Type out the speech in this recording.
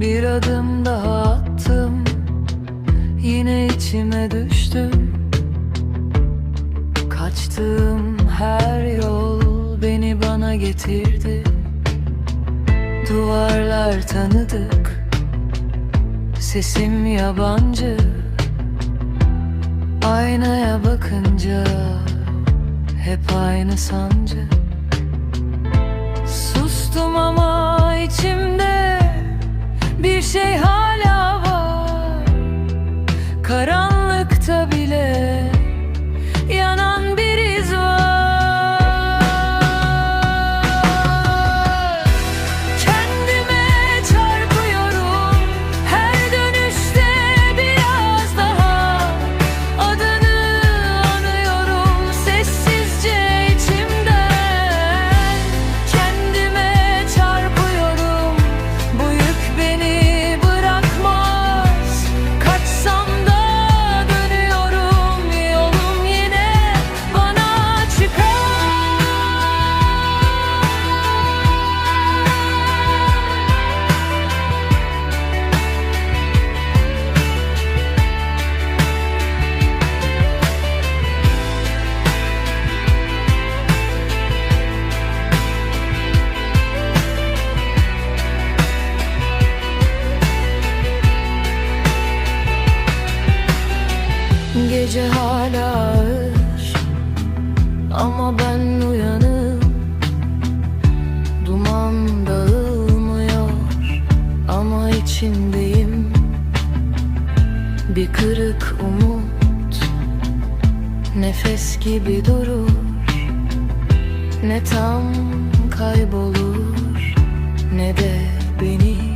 Bir adım daha attım. Yine içime düştüm. Kaçtığım her yol beni bana getirdi. Duvarlar tanıdık. Sesim yabancı. Aynaya bakınca Hep aynı sancı. Sustum ama içimde Bir şey Gece hala ağır. Ama ben uyanım Duman dağılmıyor. Ama içindeyim. Bir kırık umut Nefes gibi durur. Ne tam kaybolur Ne de beni